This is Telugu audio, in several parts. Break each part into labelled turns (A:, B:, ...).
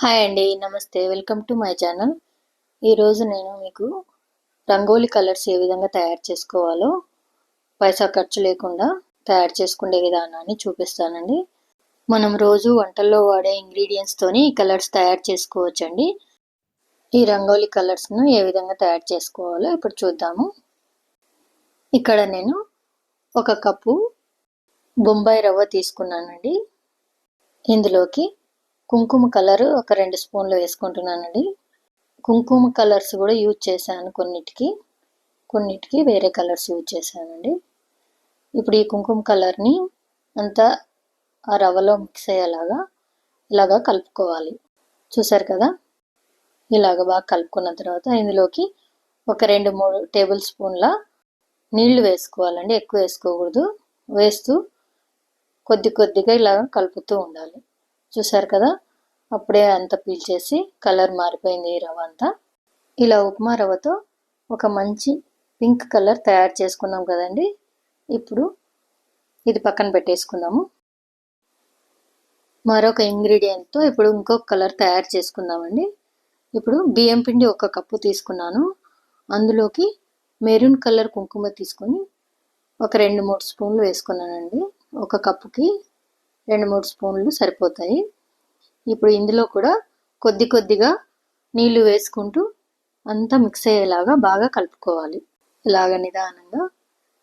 A: హాయ్ అండి నమస్తే. Welcome to my channel. ఈరోజు నేను మీకు రంగోలీ కలర్స్ ఏ విధంగా తయారు చేసుకోవాలో పైసా ఖర్చు లేకుండా తయారు చేసుకునే విధానాన్ని చూపిస్తానండి. మనం రోజు వంటల్లో వాడే ఇంగ్రీడియంట్స్తోని ఈ కలర్స్ తయారు చేసుకోవచ్చండి. ఈ రంగోలీ కలర్స్ను ఏ విధంగా తయారు చేసుకోవాలో ఇప్పుడు చూద్దాము. ఇక్కడ నేను ఒక కప్పు బొంబాయి రవ్వ తీసుకున్నానండి. ఇందులోకి కుంకుమ కలర్ ఒక రెండు స్పూన్లు వేసుకుంటున్నానండి. కుంకుమ కలర్స్ కూడా యూజ్ చేశాను కొన్నిటికి. కొన్నిటికి వేరే కలర్స్ యూజ్ చేశానండి. ఇప్పుడు ఈ కుంకుమ కలర్ని అంతా ఆ రవ్వలో మిక్స్ అయ్యేలాగా ఇలాగా కలుపుకోవాలి. చూసారు కదా? ఇలాగ బాగా కలుపుకున్న తర్వాత ఇందులోకి ఒక రెండు మూడు టేబుల్ స్పూన్ల నీళ్ళు వేసుకోవాలండి. ఎక్కువ వేసుకోకూడదు. వేస్తూ కొద్ది కొద్దిగా ఇలా కలుపుతూ ఉండాలి. చూసారు కదా? అప్పుడే అంత పీల్చేసి కలర్ మారిపోయింది ఈ రవ్వ అంతా. ఇలా ఉప్మా రవ్వతో ఒక మంచి పింక్ కలర్ తయారు చేసుకున్నాం కదండి. ఇప్పుడు ఇది పక్కన పెట్టేసుకుందాము. మరొక ఇంగ్రీడియంట్తో ఇప్పుడు ఇంకొక కలర్ తయారు చేసుకుందామండి. ఇప్పుడు బియ్యం పిండి ఒక కప్పు తీసుకున్నాను. అందులోకి మెరూన్ కలర్ కుంకుమ తీసుకొని ఒక రెండు మూడు స్పూన్లు వేసుకున్నానండి. ఒక కప్పుకి రెండు మూడు స్పూన్లు సరిపోతాయి. ఇప్పుడు ఇందులో కూడా కొద్ది కొద్దిగా నీళ్ళు వేసుకుంటూ అంతా మిక్స్ అయ్యేలాగా బాగా కలుపుకోవాలి. ఇలాగ నిదానంగా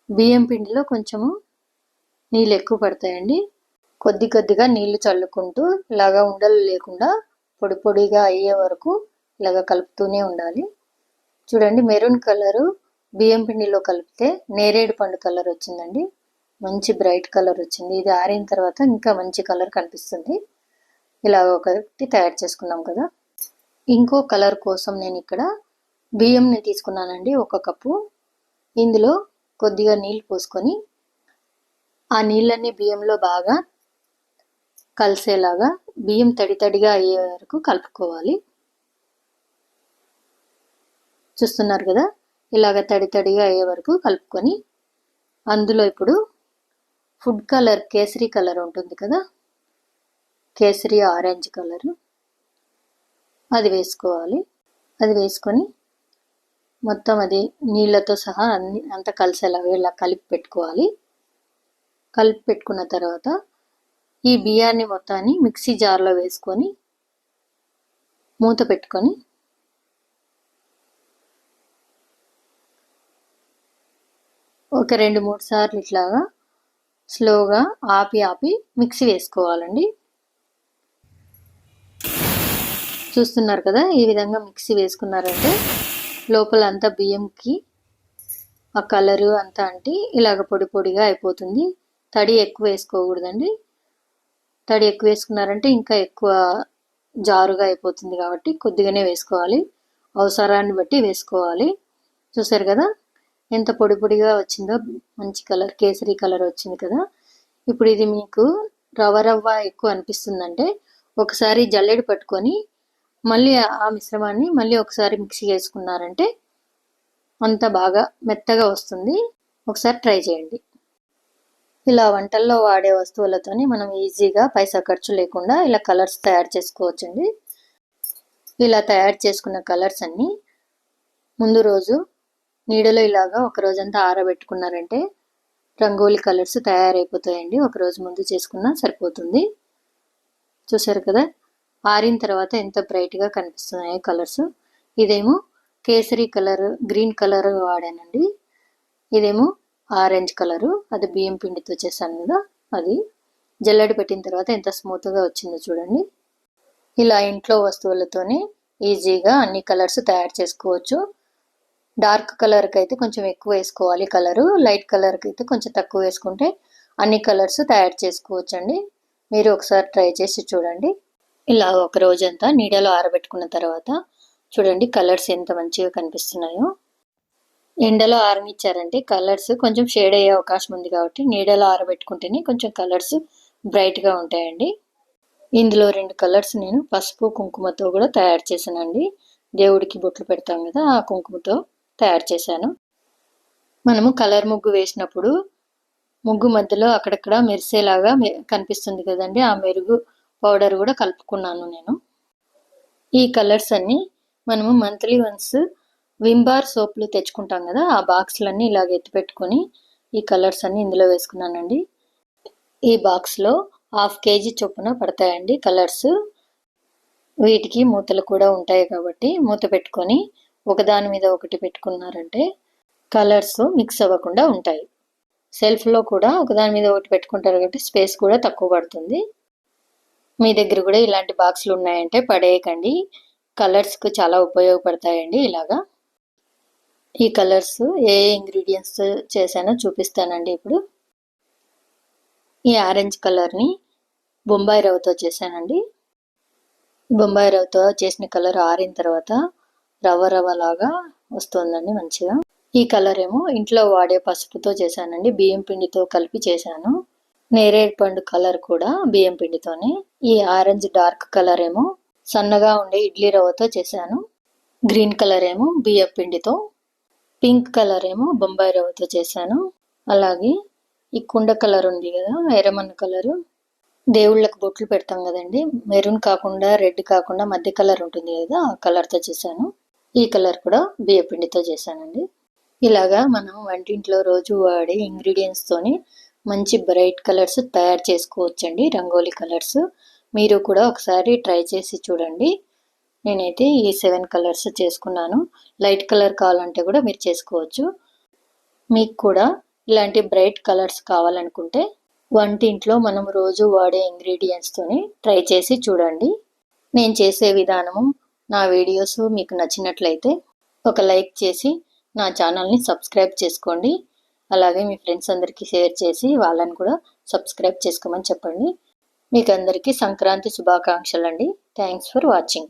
A: బియ్యం పిండిలో కొంచెము నీళ్ళు ఎక్కువ పడతాయండి. కొద్ది కొద్దిగా నీళ్ళు చల్లుకుంటూ ఇలాగా ఉండలు లేకుండా పొడి పొడిగా అయ్యే వరకు ఇలాగ కలుపుతూనే ఉండాలి. చూడండి మెరూన్ కలరు బియ్యం పిండిలో కలిపితే నేరేడు పండు కలర్ వచ్చిందండి. మంచి బ్రైట్ కలర్ వచ్చింది. ఇది ఆరిన తర్వాత ఇంకా మంచి కలర్ కనిపిస్తుంది. ఇలా ఒకటి తయారు చేసుకున్నాం కదా. ఇంకో కలర్ కోసం నేను ఇక్కడ బియ్యంని తీసుకున్నానండి. ఒక కప్పు. ఇందులో కొద్దిగా నీళ్ళు పోసుకొని ఆ నీళ్ళన్నీ బియ్యంలో బాగా కలిసేలాగా బియ్యం తడి తడిగా అయ్యే వరకు కలుపుకోవాలి. చూస్తున్నారు కదా? ఇలాగ తడి తడిగా అయ్యే వరకు కలుపుకొని అందులో ఇప్పుడు ఫుడ్ కలర్ కేసరి కలర్ ఉంటుంది కదా? కేసరి ఆరెంజ్ కలరు. అది వేసుకోవాలి. అది వేసుకొని మొత్తం అది నీళ్ళతో సహా అన్ని అంత కలిసేలా ఇలా కలిపి పెట్టుకోవాలి. కలిపి పెట్టుకున్న తర్వాత ఈ బియ్యాన్ని మొత్తాన్ని మిక్సీ జార్లో వేసుకొని మూత పెట్టుకొని ఒక రెండు మూడు సార్లు ఇట్లాగా స్లోగా ఆపి ఆపి మిక్సీ వేసుకోవాలండి. చూస్తున్నారు కదా ఈ విధంగా మిక్సీ వేసుకున్నారంటే లోపల అంతా బియ్యంకి ఆ కలరు అంతా అంటే ఇలాగ పొడి పొడిగా అయిపోతుంది. తడి ఎక్కువ వేసుకోకూడదండి. తడి ఎక్కువ వేసుకున్నారంటే ఇంకా ఎక్కువ జారుగా అయిపోతుంది కాబట్టి కొద్దిగానే వేసుకోవాలి. అవసరాన్ని బట్టి వేసుకోవాలి. చూసారు కదా? ఎంత పొడి పొడిగా వచ్చిందో మంచి కలర్ కేసరి కలర్ వచ్చింది కదా. ఇప్పుడు ఇది మీకు రవ్వ రవ్వ ఎక్కువ అనిపిస్తుందంటే ఒకసారి జల్లెడి పట్టుకొని మళ్ళీ ఆ మిశ్రమాన్ని మళ్ళీ ఒకసారి మిక్సీ చేసుకున్నారంటే అంత బాగా మెత్తగా వస్తుంది. ఒకసారి ట్రై చేయండి. ఇలా వంటల్లో వాడే వస్తువులతోని మనం ఈజీగా పైసా ఖర్చు లేకుండా ఇలా కలర్స్ తయారు చేసుకోవచ్చండి. ఇలా తయారు చేసుకున్న కలర్స్ అన్నీ ముందు రోజు నీడలో ఇలాగా ఒక రోజంతా ఆరబెట్టుకున్నారంటే రంగోలీ కలర్స్ తయారైపోతాయండి. ఒక రోజు ముందు చేసుకున్నా సరిపోతుంది. చూసారు కదా? ఆరిన తర్వాత ఎంత బ్రైట్గా కనిపిస్తున్నాయి కలర్స్. ఇదేమో కేసరి కలర్ గ్రీన్ కలర్ వాడానండి. ఇదేమో ఆరెంజ్ కలరు. అది బియ్యం పిండితో చేశాను కదా? అది. జల్లడి పెట్టిన తర్వాత ఎంత స్మూత్గా వచ్చిందో చూడండి. ఇలా ఇంట్లో వస్తువులతోనే ఈజీగా అన్ని కలర్స్ తయారు చేసుకోవచ్చు. డార్క్ కలర్కి అయితే కొంచెం ఎక్కువ వేసుకోవాలి కలరు. లైట్ కలర్కి అయితే కొంచెం తక్కువ వేసుకుంటే అన్ని కలర్స్ తయారు చేసుకోవచ్చండి. మీరు ఒకసారి ట్రై చేసి చూడండి. ఇలా ఒక రోజంతా నీడలో ఆరబెట్టుకున్న తర్వాత చూడండి కలర్స్ ఎంత మంచిగా కనిపిస్తున్నాయో. ఎండలో ఆరనిచ్చారంటే కలర్స్ కొంచెం షేడ్ అయ్యే అవకాశం ఉంది కాబట్టి నీడలో ఆరబెట్టుకుంటేనే కొంచెం కలర్స్ బ్రైట్గా ఉంటాయండి. ఇందులో రెండు కలర్స్ నేను పసుపు కుంకుమతో కూడా తయారు చేశానండి. దేవుడికి బొట్లు పెడతాం కదా ఆ కుంకుమతో. తయారు చేశాను. మనము కలర్ ముగ్గు వేసినప్పుడు ముగ్గు మధ్యలో అక్కడక్కడ మెరిసేలాగా కనిపిస్తుంది కదండి. ఆ మెరుగు పౌడర్ కూడా కలుపుకున్నాను నేను. ఈ కలర్స్ అన్నీ మనము మంత్లీ వన్స్ విమ్ బార్ సోప్లు తెచ్చుకుంటాం కదా ఆ బాక్స్లన్నీ ఇలాగ ఎత్తి పెట్టుకొని ఈ కలర్స్ అన్ని ఇందులో వేసుకున్నానండి. ఈ బాక్స్లో హాఫ్ కేజీ చొప్పున పడతాయండి కలర్స్. వీటికి మూతలు కూడా ఉంటాయి కాబట్టి మూత పెట్టుకొని ఒకదాని మీద ఒకటి పెట్టుకున్నారంటే కలర్స్ మిక్స్ అవ్వకుండా ఉంటాయి. సెల్ఫ్లో కూడా ఒకదాని మీద ఒకటి పెట్టుకుంటారు కాబట్టి స్పేస్ కూడా తక్కువ పడుతుంది. మీ దగ్గర కూడా ఇలాంటి బాక్సులు ఉన్నాయంటే పడేయకండి. కలర్స్కి చాలా ఉపయోగపడతాయండి ఇలాగా. ఈ కలర్స్ ఏ ఇంగ్రీడియంట్స్ చేశానో చూపిస్తానండి ఇప్పుడు. ఈ ఆరెంజ్ కలర్ని బొంబాయి రవ్వతో చేశానండి. బొంబాయి రవ్వతో చేసిన కలర్ ఆరిన తర్వాత రవ్వ రవ్వ లాగా వస్తుందండి మంచిగా. ఈ కలర్ ఏమో ఇంట్లో వాడే పసుపుతో చేశానండి బియ్యం పిండితో కలిపి చేశాను. నేరేడు పండు కలర్ కూడా బియ్యం పిండితోనే. ఈ ఆరెంజ్ డార్క్ కలర్ ఏమో సన్నగా ఉండే ఇడ్లీ రవ్వతో చేశాను. గ్రీన్ కలర్ ఏమో బియ్యం పిండితో. పింక్ కలర్ ఏమో బొంబాయి రవ్వతో చేశాను. అలాగే ఈ కుండ కలర్ ఉంది కదా ఎర్రమన్న కలరు. దేవుళ్ళకి బొట్లు పెడతాం కదండి మెరూన్ కాకుండా రెడ్ కాకుండా మధ్య కలర్ ఉంటుంది కదా ఆ కలర్తో చేశాను. ఈ కలర్ కూడా బియ్య పిండితో చేశానండి. ఇలాగా మనం వంటింట్లో రోజు వాడే ఇంగ్రీడియంట్స్తోని మంచి బ్రైట్ కలర్స్ తయారు చేసుకోవచ్చండి రంగోలీ కలర్స్ మీరు కూడా ఒకసారి ట్రై చేసి చూడండి. నేనైతే ఈ సెవెన్ కలర్స్ చేసుకున్నాను. లైట్ కలర్ కావాలంటే కూడా మీరు చేసుకోవచ్చు. మీకు కూడా ఇలాంటి బ్రైట్ కలర్స్ కావాలనుకుంటే వంటింట్లో మనం రోజు వాడే ఇంగ్రీడియంట్స్తోని ట్రై చేసి చూడండి. నేను చేసే విధానము నా వీడియోస్ మీకు నచ్చినట్లయితే ఒక లైక్ చేసి నా ఛానల్ని సబ్స్క్రైబ్ చేసుకోండి. అలాగే మీ ఫ్రెండ్స్ అందరికీ షేర్ చేసి వాళ్ళని కూడా సబ్స్క్రైబ్ చేసుకోమని చెప్పండి. మీకు అందరికీ సంక్రాంతి శుభాకాంక్షలు అండి థ్యాంక్స్ ఫర్ వాచింగ్.